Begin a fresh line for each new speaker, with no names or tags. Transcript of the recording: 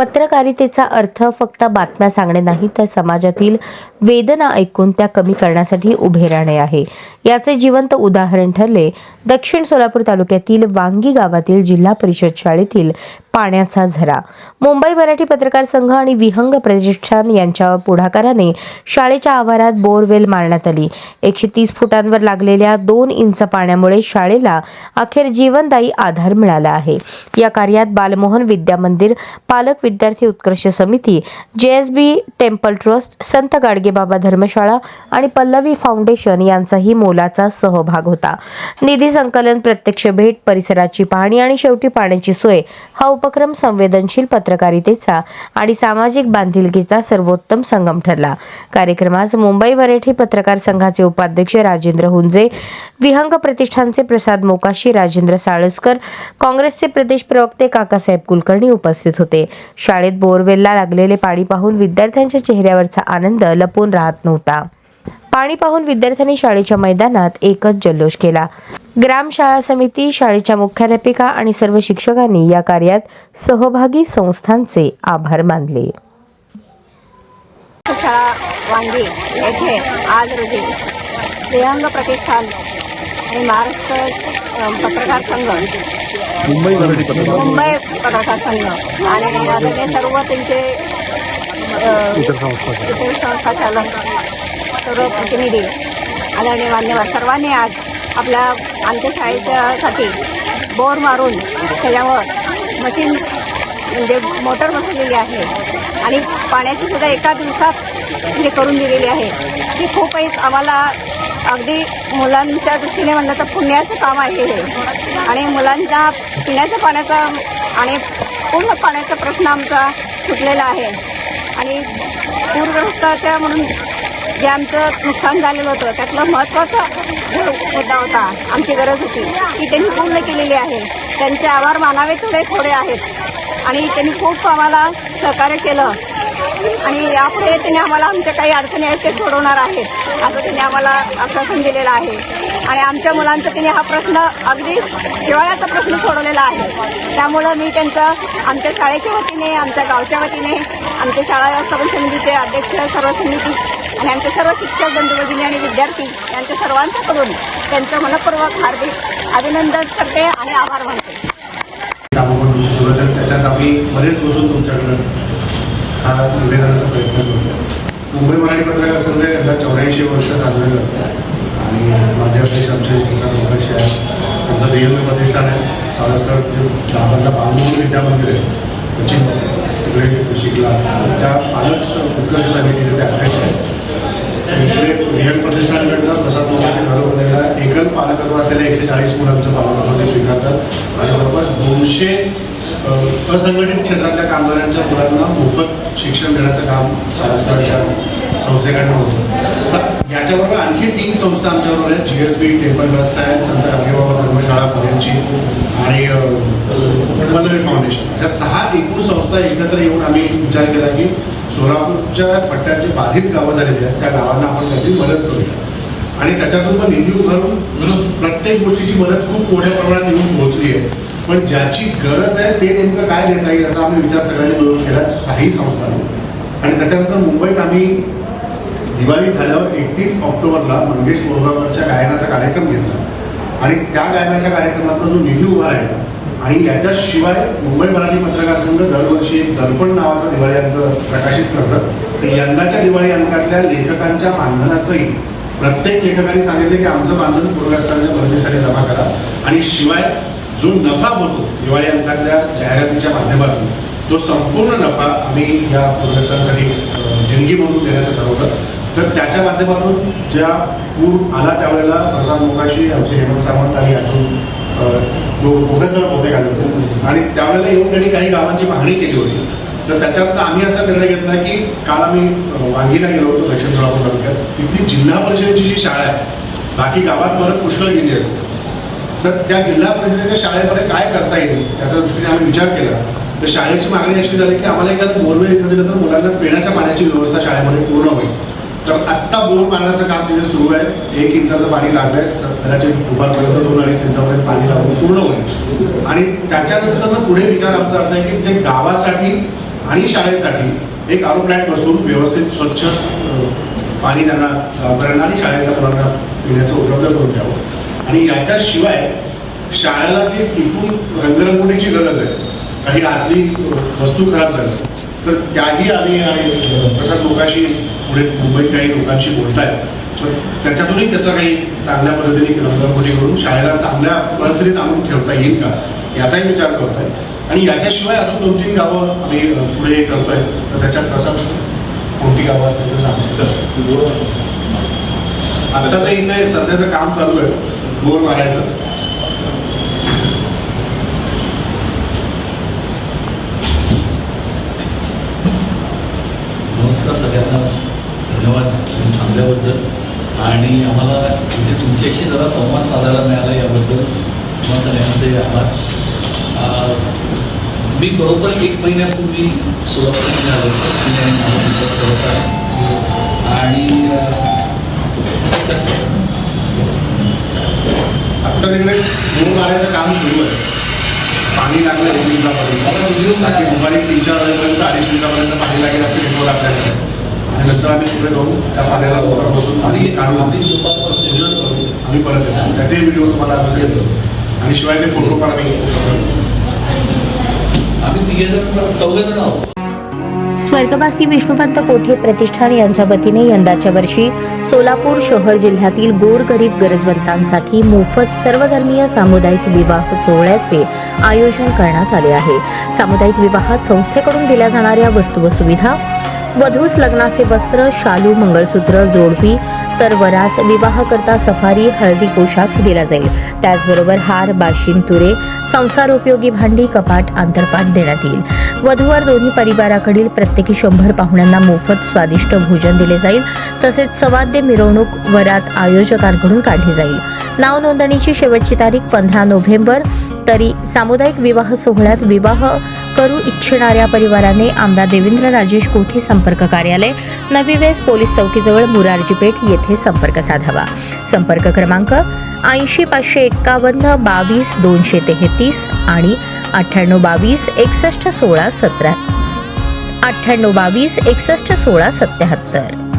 पत्रकारितेचा अर्थ फक्त बातम्या सांगणे नाही तर समाजातील वेदना ऐकून त्या कमी करण्यासाठी उभे राहणे आहे. याचे जिवंत उदाहरण ठरले दक्षिण सोलापूर तालुक्यातील वांगी गावातील जिल्हा परिषद शाळेतील पाण्याचा झरा. मुंबई मराठी पत्रकार संघ आणि विहंग प्रतिष्ठान यांच्या पुढाकाराने शाळेच्या आवारात बोरवेल मारण्यात आली. एकशे तीस फुटांवर लागलेल्या दोन इंच पाण्यामुळे शाळेला अखेर जीवनदायी आधार मिळाला आहे. या कार्यात बालमोहन विद्या मंदिर पालक विद्यार्थी उत्कर्ष समिती जेएसबी टेम्पल ट्रस्ट संत गाडगेबाबा धर्मशाळा आणि पल्लवी फाउंडेशन यांचाही मोलाचा सहभाग होता. निधी संकलन प्रत्यक्ष भेट परिसराची पाहणी आणि शेवटी पाण्याची सोय हा उपक्रम संवेदनशील पत्रकारितेचा आणि सामाजिक बांधिलकीचा सर्वोत्तम संगम ठरला. कार्यक्रमास मुंबई मराठी पत्रकार संघाचे उपाध्यक्ष राजेंद्र हुंजे विहंग प्रतिष्ठानचे प्रसाद मोकाशी राजेंद्र साळसकर काँग्रेसचे प्रदेश प्रवक्ते काकासाहेब कुलकर्णी उपस्थित होते. शाळेत बोरवेलला लागलेले पाणी पाहून विद्यार्थ्यांच्या चेहऱ्यावरचा आनंद लपून राहत नव्हता. पाणी पाहून विद्यार्थ्यांनी शाळेच्या मैदानात एकच जल्लोष केला. ग्राम शाळा समिती शाळेच्या मुख्याध्यापिका आणि सर्व शिक्षकांनी या कार्यात सहभागी संस्थांचे आभार मानले.
शाळा वांगी येथे आज रोजी श्रेयांग प्रतिष्ठान आणि महाराष्ट्र पत्रकार संघ
मुंबई
मुंबई पत्रकार संघ आणि सर्व त्यांचे
संस्था
चालक सर्व प्रतिनिधी आदरणीय मान्यवर सर्वांनी आज आपल्या आमच्या शाळेच्यासाठी बोर मारून त्याच्यावर मशीन म्हणजे मोटर बसलेली आहे. आणि पाण्याची सुद्धा एका दिवसात हे करून दिलेली आहे. ती खूप एक आम्हाला अगदी मुलांच्या दृष्टीने म्हणलं तर पुण्याचं काम आहे हे. आणि मुलांच्या पिण्याच्या पाण्याचा आणि पूर्ण पाण्याचा प्रश्न आमचा सुटलेला आहे. आणि पूरग्रस्ताच्या म्हणून जे आमचं नुकसान झालेलं होतं त्यातलं महत्त्वाचं मुद्दा होता आमची गरज होती. ती त्यांनी पूर्ण केलेली आहे. त्यांचे आभार मानावे थोडे थोडे आहेत. आणि त्यांनी खूप आम्हाला सहकार्य केलं. आणि यापुढे त्यांनी आम्हाला आमच्या काही अडचणी आहेत ते सोडवणार आहेत. असं त्यांनी आम्हाला आश्वासन दिलेलं आहे. आणि आमच्या मुलांचा त्यांनी हा प्रश्न अगदी शिवाळ्याचा प्रश्न सोडवलेला आहे. त्यामुळं मी त्यांचं आमच्या शाळेच्या वतीने आमच्या गावच्या वतीने आमच्या शाळा व्यवस्थापन समितीचे अध्यक्ष सर्व समिती आणि आमचे सर्व शिक्षक बंधुभगिनी आणि विद्यार्थी यांच्या सर्वांच्याकडून त्यांचं मनपूर्वक हार्दिक अभिनंदन करते आणि आभार मानते.
त्याच्यात आम्ही बरेच बसून तुमच्याकडं हा निवेदनाचा प्रयत्न करतो मुंबई मराठी पत्रकार संघ यांना चौऱ्याऐंशी वर्ष साजरे करतात आणि माझे अध्यक्ष आमचे प्रसाद मोकाशी आहे त्यांचं बियंग प्रतिष्ठान आहे. सावरकर दादरला बालमोहन विद्या मंदिर आहे त्याची तिकडे शिकला. त्या पालक उत्कर्ष समितीचे ते अध्यक्ष आहेत. इकडे बियंग प्रतिष्ठानकडनं प्रसाद मोहनचे मोकाशी घरोघरीला एकल पालकत्व असलेल्या एकशे चाळीस मुलांचं पालकत्व ते स्वीकारतात आणि जवळपास दोनशे असंघटित क्षेत्रातल्या कामगारांच्या मुलांना मोफत शिक्षण देण्याचं काम शासनाच्या संस्थेकडनं होतं. याच्याबरोबर आणखी तीन संस्था आमच्याबरोबर आहेत. G S B temple trust आहे संत अभिबाबा धर्मशाळा पुण्याची आणि अ, पल्लवी फाउंडेशन. या सहा एकूण संस्था एकत्र येऊन आम्ही विचार केला की सोलापूरच्या पट्ट्याचे बाधित गावं झालेली आहेत त्या गावांना आपण काहीतरी मदत करूया. आणि त्याच्यातून पण निधी उभारून प्रत्येक गोष्टीची मदत खूप मोठ्या प्रमाणात येऊन पोहोचली आहे. पण ज्याची गरज आहे ते नेमकं काय देता येईल याचा आम्ही विचार सगळ्यांनी मिळून केला काही संस्थांनी. आणि त्याच्यानंतर मुंबईत आम्ही दिवाळी झाल्यावर एकतीस ऑक्टोबरला मंगेश बोरगावकरच्या गायनाचा कार्यक्रम घेतला. आणि त्या गायनाच्या कार्यक्रमातला जो निधी उभा राहिला आणि याच्याशिवाय मुंबई मराठी पत्रकार संघ दरवर्षी एक दर्पण नावाचा दिवाळी अंक प्रकाशित करतात तर यंदाच्या दिवाळी अंकातल्या लेखकांच्या मानधनाचंही प्रत्येक लेखकाने सांगितले की आमचं मानधन पूरग्रस्तांच्या भरतीसाठी जमा करा. आणि शिवाय जो नफा होतो दिवाळी अंकातल्या जाहिरातीच्या माध्यमातून तो संपूर्ण नफा आम्ही या पूरग्रस्तांसाठी अ, देणगी म्हणून देण्याचं ठरवलं. तर त्याच्या माध्यमातून ज्या पूर आला त्यावेळेला प्रसाद मोकाशी आमचे हेमंत सावंत आणि अजून अ, दो दोघंच जण मोठे काढले होते. आणि त्यावेळेला येऊन त्यांनी काही गावांची पाहणी केली होती. तर त्याच्यात आम्ही असा निर्णय घेतला की काल आम्ही वांगीला गेलो होतो दक्षिण सोलापूर तालुक्यात. तिथली जिल्हा परिषदेची जी शाळा आहे बाकी गावात परत पुष्कळ गेली असते तर त्या जिल्हा परिषदेच्या शाळेमध्ये काय करता येईल त्याच्या दृष्टीने आम्ही विचार केला. तर शाळेची मागणी अशी झाली की आम्हाला एखादं बोरवेल इथं दिलं तर मुलांना पिण्याच्या पाण्याची व्यवस्था शाळेमध्ये पूर्ण होईल. तर आत्ता बोर मारण्याचं काम तिथे सुरू आहे. एक इंचाचं पाणी लागलंय. तर कदाचित दुपारपर्यंत दोन अडीच इंचापर्यंत पाणी लागून पूर्ण होईल. आणि त्याच्यानंतर पुढे विचार आमचा असा आहे की ते गावासाठी आणि शाळेसाठी एक आरो प्लॅन बसून व्यवस्थित स्वच्छ पाणी त्यांना गावकऱ्यांना आणि शाळेच्या मुलांना पिण्याचं उपलब्ध करून द्यावं. आणि याच्याशिवाय शाळेला जी टिपून रंगरंगोटीची गरज आहे. काही आतली अ, वस्तू खराब झाल्या तर त्याही आम्ही आणि प्रसाद लोकांशी पुढे मुंबईत काही लोकांशी बोलतायत. तर त्याच्यातूनही त्याचा काही चांगल्या पद्धतीने रंगरंगोटी करून शाळेला चांगल्या परिस्थितीत आणून ठेवता येईल का? याचाही विचार करतोय. आणि याच्याशिवाय अजून दोन तीन गावं आम्ही पुढे हे करतोय. तर त्याच्यात प्रसाद कोणती गावं असेल तर सांगितलं आत्ताचं इथे सध्याचं काम चालू आहे. बोर मारायचं.
नमस्कार सगळ्यांना. धन्यवाद. तुम्ही थांबल्याबद्दल. आणि आम्हाला इथे तुमच्याशी जरा संवाद साधायला मिळाला याबद्दल. तुम्हाला सगळ्यांचे आभार. मी बरोबर एक महिन्यापूर्वी सोलापूरमध्ये आलो होतो. आणि
आत्ता इकडे बोर मारायचं काम सुरू आहे. पाणी लागलं एक दिवसापर्यंत दुपारी तीन चार वाजेपर्यंत अडीच दिवसापर्यंत पाणी लागेल असे रिपोर्ट आपल्याकडे आणि नंतर आम्ही पुढे जाऊन त्या पाण्याला वर बसून आणि
आम्ही
आम्ही परत येतो. त्याचे व्हिडिओ तुम्हाला आम्ही घेतो आणि शिवाय ते फोटो पण आम्ही
आम्ही तिघेजण चौघेजण आहोत.
स्वर्गवासी विष्णुपंत कोठे प्रतिष्ठान यांच्या वतीने यंदाच्या वर्षी सोलापूर शहर जिल्ह्यातील गोरगरीब गरजवंतांसाठी मोफत सर्वधर्मीय सामुदायिक विवाह सोहळ्याचे आयोजन करण्यात आले आहे. सामुदायिक विवाहात संस्थेकडून दिल्या जाणाऱ्या वस्तू व सुविधा वधूस लग्नाचे वस्त्र शालू मंगळसूत्र जोडपी तर वरास विवाहकरता सफारी हळदी पोशाख दिला जाईल. त्याचबरोबर हार बाशिंग तुरे संसार उपयोगी भांडी कपाट आंतरपाट देण्यात येईल. वधूवर दोन्ही परिवाराकडील प्रत्येकी शंभर पाहुण्यांना मोफत स्वादिष्ट भोजन दिले जाईल. तसेच सवाद्य मिरवणूक वरात आयोजकांकडून काढली जाईल. नाव नोंदणीची शेवटची तारीख पंधरा नोव्हेंबर. तरी सामुदायिक विवाह सोहळ्यात विवाह करू इच्छिणाऱ्या परिवाराने आमदार देवेंद्र राजेश कोठे संपर्क कार्यालय नवी वेस पोलीस चौकीजवळ मुरारजी पेठ येथे संपर्क साधावा. संपर्क क्रमांक ऐंशी पाचशे एक्कावन्न बावीस दोनशे तेहतीस आणि अठ्ठ्याण्णव बावीस एकसष्ट सोळा सतरा अठ्ठ्याण्णव बावीस एकसष्ट सोळा सत्याहत्तर.